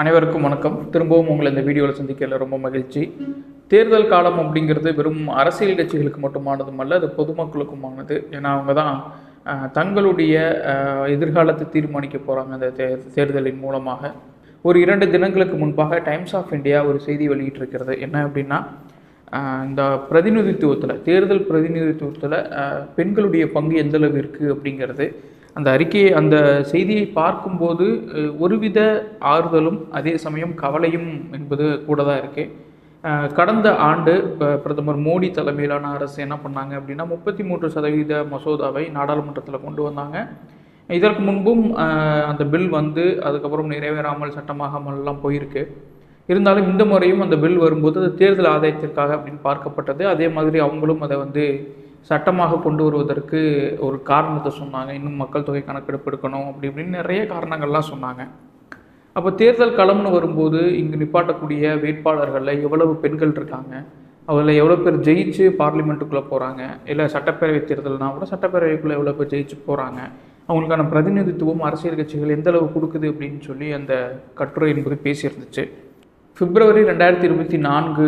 அனைவருக்கும் வணக்கம். திரும்பவும் உங்களை இந்த வீடியோவில் சந்திக்கல ரொம்ப மகிழ்ச்சி. தேர்தல் காலம் அப்படிங்கிறது வெறும் அரசியல் கட்சிகளுக்கு மட்டுமானதும் அல்ல அது பொதுமக்களுக்குமானது. ஏன்னா அவங்க தான் தங்களுடைய எதிர்காலத்தை தீர்மானிக்க போகிறாங்க அந்த தே தேர்தலின் மூலமாக. ஒரு இரண்டு தினங்களுக்கு முன்பாக டைம்ஸ் ஆஃப் இந்தியா ஒரு செய்தி வெளியிட்டிருக்கிறது. என்ன அப்படின்னா இந்த பிரதிநிதித்துவத்தில் தேர்தல் பிரதிநிதித்துவத்தில் பெண்களுடைய பங்கு எந்தளவு இருக்குது அப்படிங்கிறது அந்த அறிக்கையை அந்த செய்தியை பார்க்கும்போது ஒருவித ஆறுதலும் அதே சமயம் கவலையும் என்பது கூட தான் இருக்குது கடந்த ஆண்டு இப்போ பிரதமர் மோடி தலைமையிலான அரசு என்ன பண்ணாங்க அப்படின்னா முப்பத்தி மூன்று சதவீத மசோதாவை நாடாளுமன்றத்தில் கொண்டு வந்தாங்க. இதற்கு முன்பும் அந்த பில் வந்து அதுக்கப்புறம் நிறைவேறாமல் சட்டமாகாமல்லாம் போயிருக்கு. இருந்தாலும் இந்த முறையும் அந்த பில் வரும்போது அது தேர்தல் ஆதாயத்திற்காக அப்படின்னு பார்க்கப்பட்டது. அதே மாதிரி அவங்களும் அதை வந்து சட்டமாக கொண்டு வருவதற்கு ஒரு காரணத்தை சொன்னாங்க. இன்னும் மக்கள் தொகை கணக்கெடுப்பு எடுக்கணும் அப்படி இப்படின்னு நிறைய காரணங்கள்லாம் சொன்னாங்க. அப்போ தேர்தல் களம்னு வரும்போது இங்கு நிப்பாட்டக்கூடிய வேட்பாளர்களில் எவ்வளவு பெண்கள் இருக்காங்க? அதில் எவ்வளோ பேர் ஜெயிச்சு பார்லிமெண்ட்டுக்குள்ளே போகிறாங்க இல்லை சட்டப்பேரவை தேர்தல்னா கூட சட்டப்பேரவைக்குள்ளே எவ்வளோ பேர் ஜெயிச்சு போகிறாங்க அவங்களுக்கான பிரதிநிதித்துவம் அரசியல் கட்சிகள் எந்தளவு கொடுக்குது அப்படின்னு சொல்லி அந்த கட்டுரை என்பது பேசியிருந்துச்சு. பிப்ரவரி ரெண்டாயிரத்தி இருபத்தி நான்கு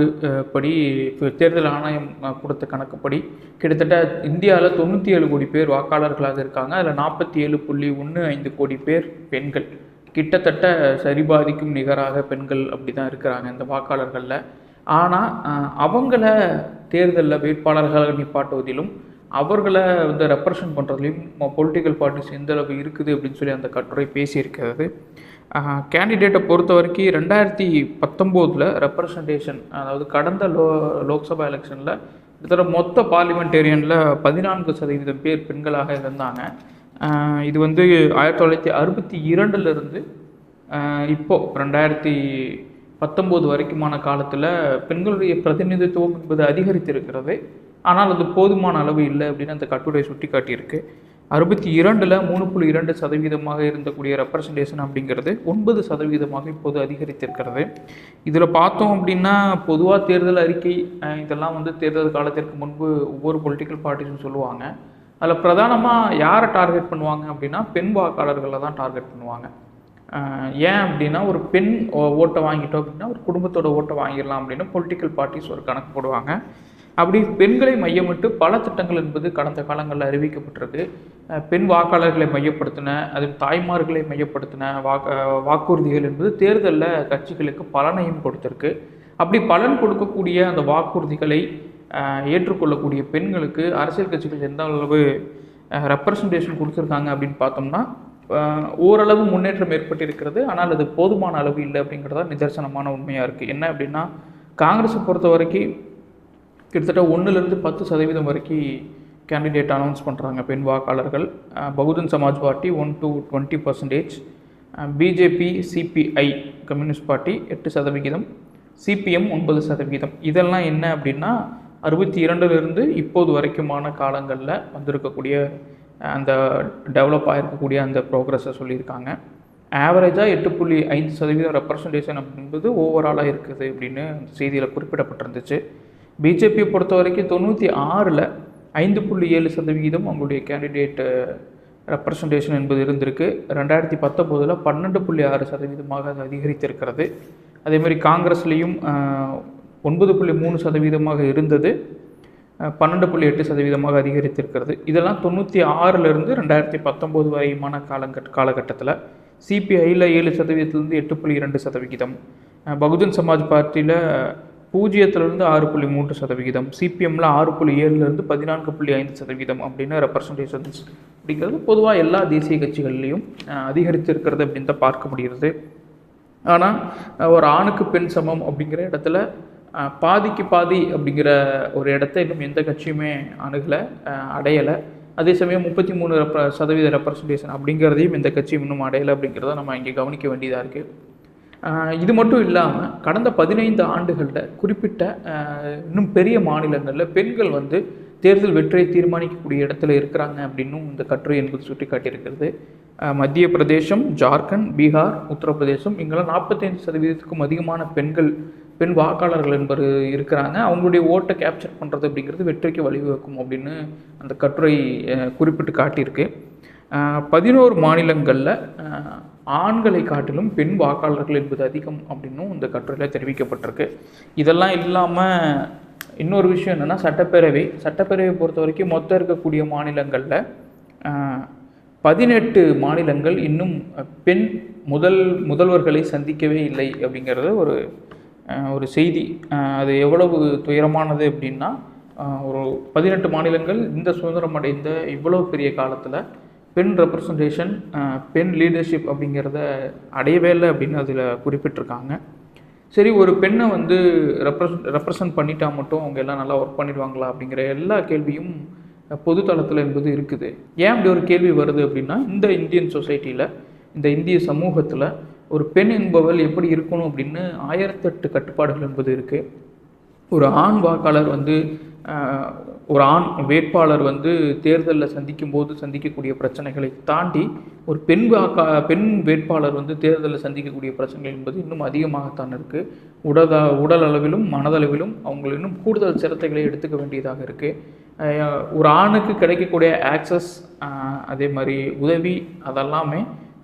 படி தேர்தல் ஆணையம் கொடுத்த கணக்குப்படி கிட்டத்தட்ட இந்தியாவில் தொண்ணூற்றி ஏழு கோடி பேர் வாக்காளர்களாக இருக்காங்க. அதில் நாற்பத்தி ஏழு புள்ளி ஒன்று ஐந்து கோடி பேர் பெண்கள். கிட்டத்தட்ட சரிபாதிக்கும் நிகராக பெண்கள் அப்படி தான் இருக்கிறாங்க இந்த வாக்காளர்களில். ஆனால் அவங்கள தேர்தலில் வேட்பாளர்களாக நிப்பாட்டுவதிலும் அவர்களை வந்து ரெப்ரசன்ட் பண்ணுறதுலையும் பொலிட்டிக்கல் பார்ட்டிஸ் எந்த அளவு இருக்குது அப்படின்னு சொல்லி அந்த கட்டுரை பேசியிருக்கிறது. கேண்டிடேட்டை பொறுத்த வரைக்கும் ரெண்டாயிரத்தி பத்தொம்போதில் ரெப்ரசன்டேஷன் அதாவது கடந்த லோ லோக்சபா எலெக்ஷனில் கிட்டத்தட்ட மொத்த பார்லிமெண்டேரியனில் பதினான்கு சதவீதம் பேர் பெண்களாக இருந்தாங்க. இது வந்து ஆயிரத்தி தொள்ளாயிரத்தி அறுபத்தி இரண்டுலேருந்து இப்போ ரெண்டாயிரத்தி பத்தொம்போது வரைக்குமான காலத்தில் பெண்களுடைய பிரதிநிதித்துவம் என்பது அதிகரித்திருக்கிறது. ஆனால் அது போதுமான அளவு இல்லை அப்படின்னு அந்த கட்டுரை சுட்டி காட்டியிருக்கு அறுபத்தி இரண்டில் மூணு புள்ளி இரண்டு சதவீதமாக இருந்தக்கூடிய ரெப்ரசன்டேஷன் அப்படிங்கிறது ஒன்பது சதவீதமாக இப்போது அதிகரித்திருக்கிறது. இதில் பார்த்தோம் அப்படின்னா பொதுவாக தேர்தல் அறிக்கை இதெல்லாம் வந்து தேர்தல் காலத்திற்கு முன்பு ஒவ்வொரு பொலிட்டிக்கல் பார்ட்டிஸும் சொல்லுவாங்க. அதில் பிரதானமாக யாரை டார்கெட் பண்ணுவாங்க அப்படின்னா பெண் வாக்காளர்களை தான் டார்கெட் பண்ணுவாங்க. ஏன் அப்படின்னா ஒரு பெண் ஓ- ஓட்டை வாங்கிட்டோம் அப்படின்னா ஒரு குடும்பத்தோட ஓட்டை வாங்கிடலாம் அப்படின்னு பொலிட்டிக்கல் பார்ட்டிஸ் ஒரு கணக்கு போடுவாங்க. அப்படி பெண்களை மையமிட்டு பல திட்டங்கள் என்பது கடந்த காலங்களில் அறிவிக்கப்பட்டிருக்கு. பெண் வாக்காளர்களை மையப்படுத்தின அது தாய்மார்களை மையப்படுத்தின வாக்கு வாக்குறுதிகள் என்பது தேர்தலில் கட்சிகளுக்கு பலனையும் கொடுத்துருக்கு. அப்படி பலன் கொடுக்கக்கூடிய அந்த வாக்குறுதிகளை ஏற்றுக்கொள்ளக்கூடிய பெண்களுக்கு அரசியல் கட்சிகள் எந்த அளவு ரெப்ரசன்டேஷன் கொடுத்துருக்காங்க அப்படின்னு பார்த்தோம்னா ஓரளவு முன்னேற்றம் ஏற்பட்டிருக்கிறது. ஆனால் அது போதுமான அளவு இல்லை அப்படிங்கிறதா நிதர்சனமான உண்மையாக இருக்குது என்ன அப்படின்னா காங்கிரஸை பொறுத்த வரைக்கும் கிட்டத்தட்ட ஒன்றுலேருந்து பத்து சதவீதம் வரைக்கும் கேண்டிடேட் அனௌன்ஸ் பண்ணுறாங்க பெண் வாக்காளர்கள். Bahujan Samaj party one to twenty percentage BJP CPI communist party எட்டு சதவிகிதம். சிபிஎம் ஒன்பது சதவிகிதம். இதெல்லாம் என்ன அப்படின்னா அறுபத்தி இரண்டுலேருந்து இப்போது வரைக்குமான காலங்களில் வந்திருக்கக்கூடிய அந்த டெவலப் ஆகிருக்கக்கூடிய அந்த ப்ரோக்ரஸை சொல்லியிருக்காங்க. ஆவரேஜாக எட்டு புள்ளி ஐந்து சதவீதம் ரெப்ரசன்டேஷன் அப்படின்றது ஓவராலாக இருக்குது அப்படின்னு செய்தியில் குறிப்பிடப்பட்டிருந்துச்சு. பிஜேபியை பொறுத்த வரைக்கும் தொண்ணூற்றி ஆறில் ஐந்து புள்ளி ஏழு சதவிகிதம் அவங்களுடைய கேண்டிடேட்டு ரெப்ரசன்டேஷன் என்பது இருந்திருக்கு. ரெண்டாயிரத்தி பத்தொம்போதில் பன்னெண்டு புள்ளி ஆறு சதவீதமாக அது அதிகரித்திருக்கிறது. அதே மாதிரி காங்கிரஸ்லேயும் ஒன்பது புள்ளி மூணு சதவீதமாக இருந்தது. பன்னெண்டு புள்ளி எட்டு சதவீதமாக அதிகரித்திருக்கிறது. இதெல்லாம் தொண்ணூற்றி ஆறிலிருந்து ரெண்டாயிரத்தி பத்தொம்போது வரையுமான காலங்கட் காலகட்டத்தில் சிபிஐயில் ஏழு சதவீதத்திலிருந்து எட்டு புள்ளி இரண்டு சதவிகிதம். பகுஜன் சமாஜ் பார்ட்டியில் பூஜ்ஜியத்திலிருந்து ஆறு புள்ளி மூன்று சதவிகிதம். சிபிஎம்மில் ஆறு புள்ளி ஏழுலேருந்து பதினான்கு புள்ளி ஐந்து சதவீதம் அப்படின்னு ரெப்ரசன்டேஷன்ஸ் அப்படிங்கிறது பொதுவாக எல்லா தேசிய கட்சிகள்லேயும் அதிகரித்திருக்கிறது அப்படின்னு தான் பார்க்க முடிகிறது. ஆனால் ஒரு ஆணுக்கு பெண் சமம் அப்படிங்கிற இடத்துல பாதிக்கு பாதி அப்படிங்கிற ஒரு இடத்த இன்னும் எந்த கட்சியுமே அணுகலை அடையலை. அதே சமயம் முப்பத்தி மூணு ரெப்ப சதவீத ரெப்ரசன்டேஷன் அப்படிங்கிறதையும் இந்த கட்சியும் இன்னும் அடையலை அப்படிங்கிறத நம்ம இங்கே கவனிக்க வேண்டியதாக இருக்குது இது மட்டும் இல்லாமல் கடந்த பதினைந்து ஆண்டுகளில் குறிப்பிட்ட இன்னும் பெரிய மாநிலங்களில் பெண்கள் வந்து தேர்தல் வெற்றியை தீர்மானிக்கக்கூடிய இடத்துல இருக்கிறாங்க அப்படின்னும் இந்த கட்டுரை என்பது சுட்டி காட்டியிருக்கிறது மத்திய பிரதேசம் ஜார்க்கண்ட் பீகார் உத்தரப்பிரதேசம் இங்கெல்லாம் நாற்பத்தைந்து சதவீதத்துக்கும் அதிகமான பெண்கள் பெண் வாக்காளர்கள் என்பது இருக்கிறாங்க. அவங்களுடைய ஓட்டை கேப்சர் பண்ணுறது அப்படிங்கிறது வெற்றிக்கு வழிவகுக்கும் அப்படின்னு அந்த கட்டுரை குறிப்பிட்டு காட்டியிருக்கு. பதினோரு மாநிலங்களில் ஆண்களை காட்டிலும் பெண் வாக்காளர்கள் என்பது அதிகம் அப்படின்னும் இந்த கட்டுரையில் தெரிவிக்கப்பட்டிருக்கு. இதெல்லாம் இல்லாமல் இன்னொரு விஷயம் என்னென்னா சட்டப்பேரவை. சட்டப்பேரவை பொறுத்த வரைக்கும் மொத்தம் இருக்கக்கூடிய மாநிலங்களில் பதினெட்டு மாநிலங்கள் இன்னும் பெண் முதல் முதல்வர்களை சந்திக்கவே இல்லை அப்படிங்கிறது ஒரு ஒரு செய்தி. அது எவ்வளவு துயரமானது அப்படின்னா ஒரு பதினெட்டு மாநிலங்கள் இந்த சுதந்திரம் அடைந்த இவ்வளோ பெரிய காலத்தில் பெண் ரெப்ரசன்டேஷன் பெண் லீடர்ஷிப் அப்படிங்கிறத அடையவே இல்லை அப்படின்னு அதில் குறிப்பிட்டிருக்காங்க. சரி ஒரு பெண்ணை வந்து ரெப்ரசன்ட் ரெப்ரசன்ட் பண்ணிட்டா மட்டும் அவங்க எல்லாம் நல்லா ஒர்க் பண்ணிடுவாங்களா அப்படிங்கிற எல்லா கேள்வியும் பொது தளத்தில் என்பது இருக்குது. ஏன் அப்படி ஒரு கேள்வி வருது அப்படின்னா இந்த இந்தியன் சொசைட்டியில் இந்த இந்திய சமூகத்தில் ஒரு பெண் என்பவள் எப்படி இருக்கணும் அப்படின்னு ஆயிரத்தெட்டு கட்டுப்பாடுகள் என்பது இருக்குது ஒரு ஆண் வாக்காளர் வந்து ஒரு ஆண் வேட்பாளர் வந்து தேர்தலில் சந்திக்கும் போது சந்திக்கக்கூடிய பிரச்சனைகளை தாண்டி ஒரு பெண் வாக்கா பெண் வேட்பாளர் வந்து தேர்தலில் சந்திக்கக்கூடிய பிரச்சனைகள் என்பது இன்னும் அதிகமாகத்தான் இருக்குது உடதா உடல் அளவிலும் மனதளவிலும் அவங்க இன்னும் கூடுதல் சிரத்தைகளை எடுத்துக்க வேண்டியதாக இருக்குது ஒரு ஆணுக்கு கிடைக்கக்கூடிய ஆக்சஸ் அதே மாதிரி உதவி அதெல்லாமே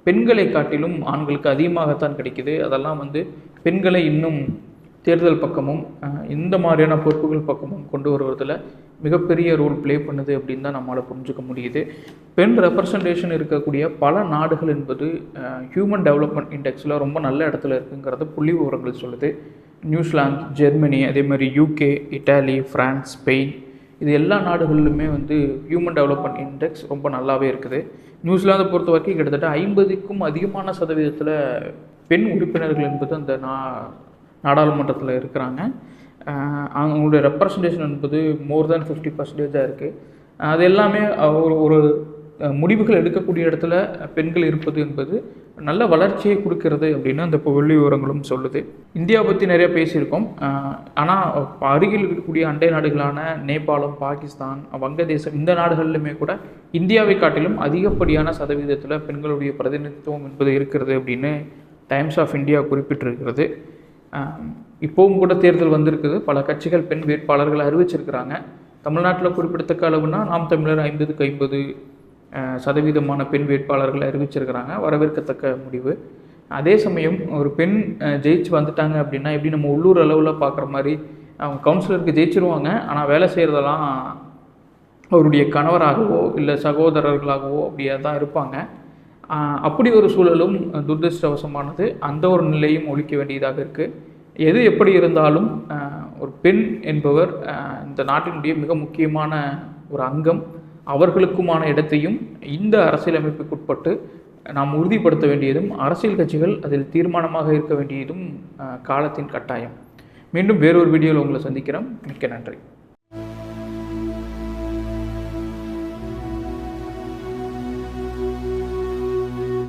பெண்களை காட்டிலும் ஆண்களுக்கு அதிகமாகத்தான் கிடைக்குது. அதெல்லாம் வந்து பெண்களை இன்னும் தேர்தல் பக்கமும் இந்த மாதிரியான பொறுப்புகள் பக்கமும் கொண்டு வருவதில் மிகப்பெரிய ரோல் ப்ளே பண்ணுது அப்படின்னு தான் நம்மளால் புரிஞ்சுக்க முடியுது. பெண் ரெப்ரசன்டேஷன் இருக்கக்கூடிய பல நாடுகள் என்பது ஹியூமன் டெவலப்மெண்ட் இண்டெக்ஸில் ரொம்ப நல்ல இடத்துல இருக்குங்கிறத புள்ளி விவரங்கள் சொல்லுது. நியூசிலாந்து ஜெர்மனி அதே மாதிரி யூகே இட்டாலி ஃப்ரான்ஸ் ஸ்பெயின் இது எல்லா நாடுகளிலுமே வந்து ஹியூமன் டெவலப்மெண்ட் இண்டெக்ஸ் ரொம்ப நல்லாவே இருக்குது. நியூசிலாந்தை பொறுத்த வரைக்கும் கிட்டத்தட்ட ஐம்பதுக்கும் அதிகமான சதவீதத்தில் பெண் உறுப்பினர்கள் என்பது அந்த நா நாடாளுமன்றத்தில் இருக்கிறாங்க. அவங்களுடைய ரெப்ரசன்டேஷன் என்பது மோர் தேன் ஃபிஃப்டி பர்சன்டேஜாக இருக்குது அது எல்லாமே ஒரு ஒரு முடிவுகள் எடுக்கக்கூடிய இடத்துல பெண்கள் இருப்பது என்பது நல்ல வளர்ச்சியை கொடுக்கறது அப்படின்னு அந்த புள்ளி விவரங்களும் சொல்லுது. இந்தியா பற்றி நிறைய பேசியிருக்கோம். ஆனால் அருகில் இருக்கக்கூடிய அண்டை நாடுகளான நேபாளம் பாகிஸ்தான் வங்கதேசம் இந்த நாடுகளிலுமே கூட இந்தியாவை காட்டிலும் அதிகப்படியான சதவீதத்தில் பெண்களுடைய பிரதிநிதித்துவம் என்பது இருக்கிறது அப்படின்னு டைம்ஸ் ஆஃப் இந்தியா குறிப்பிட்டிருக்கிறது. இப்போவும் கூட தேர்தல் வந்திருக்குது. பல கட்சிகள் பெண் வேட்பாளர்களை அறிவிச்சிருக்கிறாங்க. தமிழ்நாட்டில் குறிப்பிடத்தக்க அளவுனா நாம் தமிழர் ஐம்பதுக்கு ஐம்பது சதவீதமான பெண் வேட்பாளர்களை அறிவிச்சிருக்கிறாங்க. வரவேற்கத்தக்க முடிவு. அதே சமயம் ஒரு பெண் ஜெயிச்சு வந்துட்டாங்க அப்படின்னா எப்படி நம்ம உள்ளூர் அளவில் பார்க்குற மாதிரி அவங்க கவுன்சிலருக்கு ஜெயிச்சிருவாங்க. ஆனால் வேலை செய்கிறதெல்லாம் அவருடைய கணவராகவோ இல்லை சகோதரர்களாகவோ அப்படியே தான் இருப்பாங்க. அப்படி ஒரு சூழலும் துரதிருஷ்டவசமானது. அந்த ஒரு நிலையும் ஒழிக்க வேண்டியதாக இருக்குது எது எப்படி இருந்தாலும் ஒரு பெண் என்பவர் இந்த நாட்டினுடைய மிக முக்கியமான ஒரு அங்கம். அவர்களுக்குமான இடத்தையும் இந்த அரசியலமைப்புக்குட்பட்டு நாம் உறுதிப்படுத்த வேண்டியதும் அரசியல் கட்சிகள் அதில் தீர்மானமாக இருக்க வேண்டியதும் காலத்தின் கட்டாயம். மீண்டும் வேறொரு வீடியோவில் உங்களை சந்திக்கிறோம். மிக்க நன்றி.